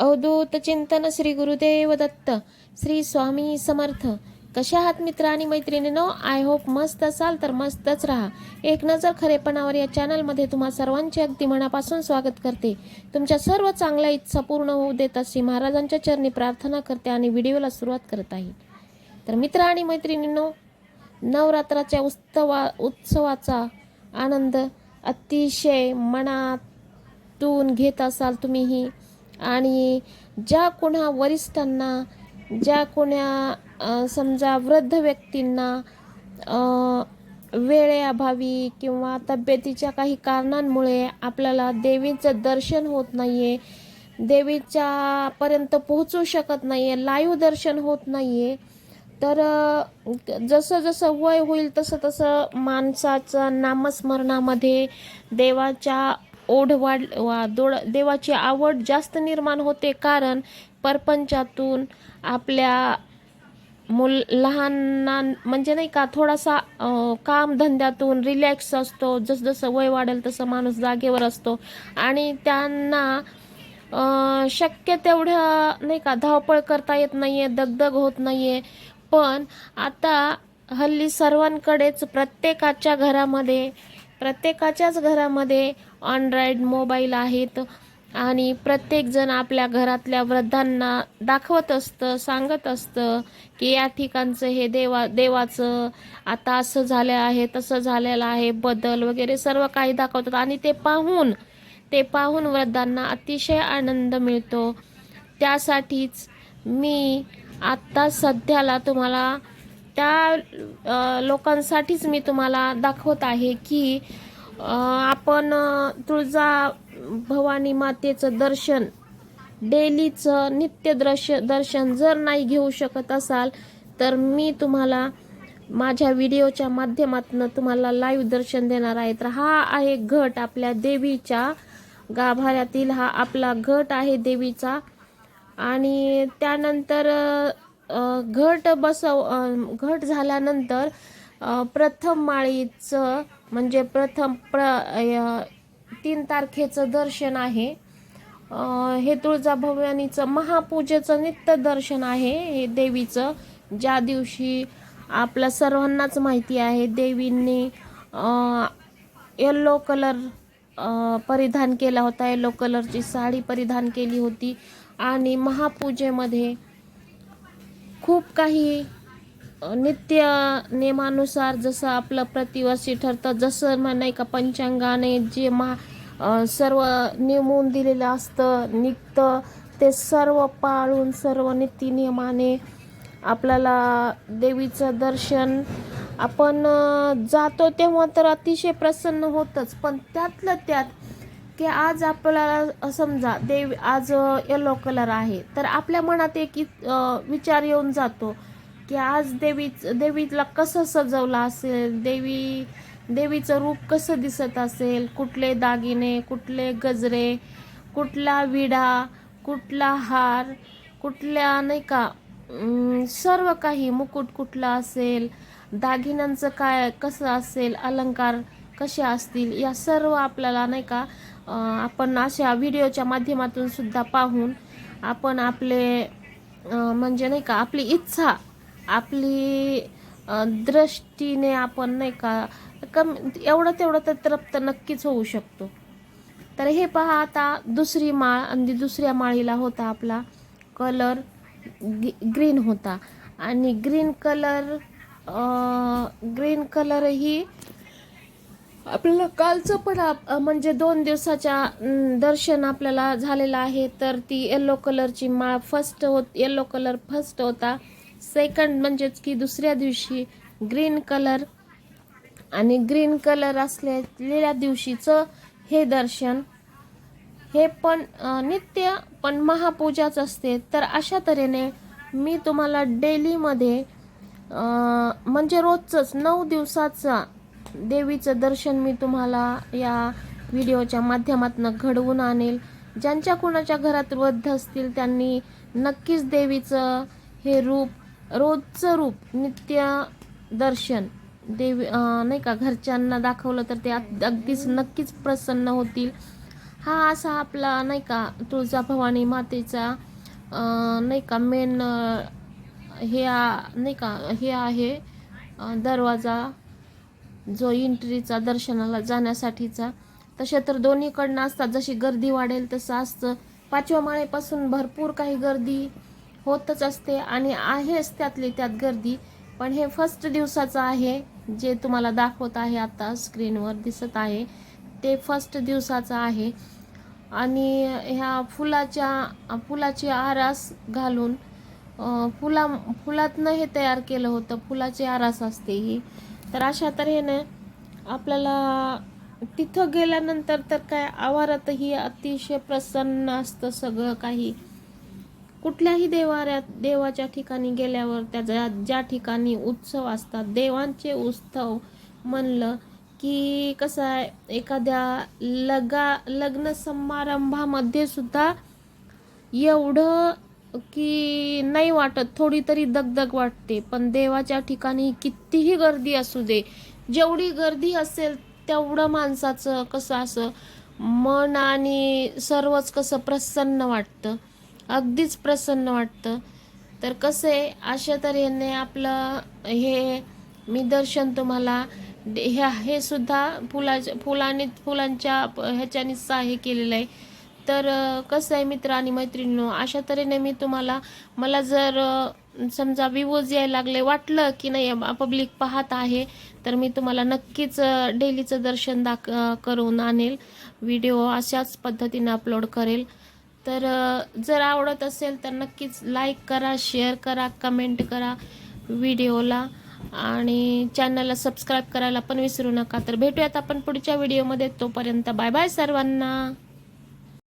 अवधूत चिंतन श्री गुरुदेव दत्त श्री स्वामी समर्थ. कशा आहात मित्र आणि मैत्रिणीनो? आय होप मस्त असाल तर मस्तच राहा. एक नजर खरेपणावर या चॅनलमध्ये तुम्हा सर्वांचे अगदी मनापासून स्वागत करते. तुमच्या सर्व चांगल्या इच्छा पूर्ण होऊ देत अशी महाराजांच्या चरणी प्रार्थना करते आणि व्हिडिओला सुरुवात करत आहे. तर मित्र आणि मैत्रिणींनो नवरात्राच्या उत्सवा उत्सवाचा आनंद अतिशय मनातून घेत असाल तुम्हीही. आणि ज्या कोणा वरिष्ठांना ज्या कोण्या समजा वृद्ध व्यक्तींना वेळेअभावी किंवा तब्येतीच्या काही कारणांमुळे आपल्याला देवीचं दर्शन होत नाहीये देवीच्या पर्यंत पोहोचू शकत नाही आहे लाईव्ह दर्शन होत नाही आहे तर जसं जसं वय होईल तसं तसं माणसाचं नामस्मरणामध्ये देवाच्या ओढ वाढ वा दोड देवाची आवड जास्त निर्माण होते कारण परपंचातून आपल्या मुल लहानां म्हणजे नाही का थोडासा कामधंद्यातून रिलॅक्स असतो. जसजसं वय वाढेल तसं माणूस जागेवर असतो. आणि त्यांना शक्य तेवढं नाही का धावपळ करता येत नाही आहे दगदग होत नाही आहे पण आता हल्ली सर्वांकडेच प्रत्येकाच्या घरामध्ये प्रत्येकाच्याच घरामध्ये अँड्रॉइड मोबाईल आहेत. आणि प्रत्येकजण आपल्या घरातल्या वृद्धांना दाखवत असतं सांगत असतं की या ठिकाणचं हे देवा देवाचं आता असं झालं आहे तसं झालेलं आहे बदल वगैरे सर्व काही दाखवतात. आणि ते पाहून ते पाहून वृद्धांना अतिशय आनंद मिळतो. त्यासाठीच मी आत्ता सध्याला तुम्हाला त्या लोकांसाठीच मी तुम्हाला दाखवत आहे की आपण तुळजा भवानी मातेचं दर्शन डेलीचं नित्य दर्शन दर्शन जर नाही घेऊ शकत असाल तर मी तुम्हाला माझ्या व्हिडिओच्या माध्यमातून तुम्हाला लाईव्ह दर्शन देणार आहे. तर हा आहे घट आपल्या देवीच्या गाभाऱ्यातील हा आपला घट आहे देवीचा. आणि त्यानंतर घट बसव घट झाल्यानंतर प्रथम माळीचं म्हणजे प्रथम प्र तीन तारखेचं दर्शन आहे. हे तुळजाभवानीचं महापूजेचं नित्य दर्शन आहे हे देवीचं. ज्या दिवशी आपल्या सर्वांनाच माहिती आहे देवींनी येल्लो कलर परिधान केला होता. येल्लो कलरची साडी परिधान केली होती. आणि महापूजेमध्ये खूप काही नित्य नियमानुसार जसं आपलं प्रतिवर्षी ठरतं जसं म- नाही का पंचांगाने जे मा सर्व नेमून दिलेलं असतं निघतं ते सर्व पाळून सर्व नीतिनियमाने आपल्याला देवीचं दर्शन आपण जातो तेव्हा तर अतिशय प्रसन्न होतच. पण त्यातलं त्यात की आज आपल्याला समजा देव आज येलो कलर आहे तर आपल्या मनात एक विचार येऊन जातो. की आज देवीच देवीला कसं सजवलं असेल? देवी देवीचं रूप कसं दिसत असेल? कुठले दागिने कुठले गजरे कुठला विडा कुठला हार कुठल्या नाही का सर्व काही मुकुट कुठला असेल? दागिन्यांचं काय कसं असेल? अलंकार कसे असतील? या सर्व आपल्याला नाही का आपण अशा व्हिडिओच्या माध्यमातून सुद्धा पाहून आपण आपले म्हणजे नाही का आपली इच्छा आपली दृष्टीने आपण नाही का कम एवढं तेवढं तर तृप्त नक्कीच होऊ शकतो. तर हे पहा आता दुसरी माळ आणि दुसऱ्या माळीला होता आपला कलर ग्रीन होता. आणि ग्रीन कलर ग्रीन कलर ही आपल्याला कालचं पण म्हणजे दोन दिवसाच्या दर्शन आपल्याला झालेलं आहे. तर ती येल्लो कलरची माळ फर्स्ट होत येल्लो कलर फर्स्ट होता. सेकंड म्हणजेच की दुसऱ्या दिवशी ग्रीन कलर आणि ग्रीन कलर असलेल्या दिवशीचं हे दर्शन. हे पण नित्य पण महापूजाच असते. तर अशा तऱ्हेने मी तुम्हाला डेलीमध्ये म्हणजे रोजचंच नऊ दिवसाचा देवीचं दर्शन मी तुम्हाला या व्हिडिओच्या माध्यमातून घडवून आणेल. ज्यांच्या कुणाच्या घरात वृद्ध असतील त्यांनी नक्कीच देवीचं हे रूप रोजचं रूप नित्य दर्शन देवी नाही का घरच्यांना दाखवलं तर ते अग- अगदीच नक्कीच प्रसन्न होतील. हा असा आपला नाही का तुळजाभवानी मातेचा नाही का मेन हे नाही का हे आहे दरवाजा जो एंट्रीचा दर्शनाला जाण्यासाठीचा. तसे तर दोन्हीकडनं असतात. जशी गर्दी वाढेल तसं असतं. पाचव्या माळेपासून भरपूर काही गर्दी होतच असते आणि आहेच त्यातली त्यात गर्दी. पण हे फर्स्ट दिवसाचं आहे जे तुम्हाला दाखवत आहे आता स्क्रीनवर दिसत आहे ते फर्स्ट दिवसाचं आहे. आणि ह्या फुलाच्या फुलाची आरास घालून फुला फुलातनं हे तयार केलं होतं फुलाची आरास असते ही. तर अशा तऱ्हेनं आपल्याला तिथं गेल्यानंतर तर काय आवारातही अतिशय प्रसन्न असतं सगळं काही. कुठल्याही देवाऱ्यात देवाच्या ठिकाणी गेल्यावर त्या ज्या ज्या ठिकाणी उत्सव असतात देवांचे उत्सव म्हणलं की कसं आहे एखाद्या लगा लग्न समारंभामध्ये सुद्धा एवढं की नाही वाटत थोडी तरी दगदग वाटते. पण देवाच्या ठिकाणी कितीही गर्दी असू दे जेवढी गर्दी असेल तेवढं माणसाचं कसं असं मन आणि सर्वच कसं प्रसन्न वाटतं. अगदीच प्रसन्न वाटतं. तर कसं आहे अशा तऱ्हेने आपलं हे मी दर्शन तुम्हाला ह्या हे हे सुद्धा फुलाच्या फुलाने फुलांच्या ह्याच्याने हे केलेलं आहे. तर कसं आहे मित्र आणि मैत्रिणींनो अशा तऱ्हेने मी तुम्हाला मला जर समजा विवोज यायला लागले वाटलं की नाही पब्लिक पाहत आहे तर मी तुम्हाला नक्कीच डेलीचं दर्शन दाख करून आणेल. व्हिडिओ अशाच पद्धतीने अपलोड करेल. तर जर आवडत असेल तर नक्कीच लाईक करा शेअर करा कमेंट करा व्हिडिओला आणि चॅनलला सबस्क्राईब करायला पण विसरू नका. तर भेटूयात आपण पुढच्या व्हिडिओमध्ये तोपर्यंत बाय बाय सर्वांना.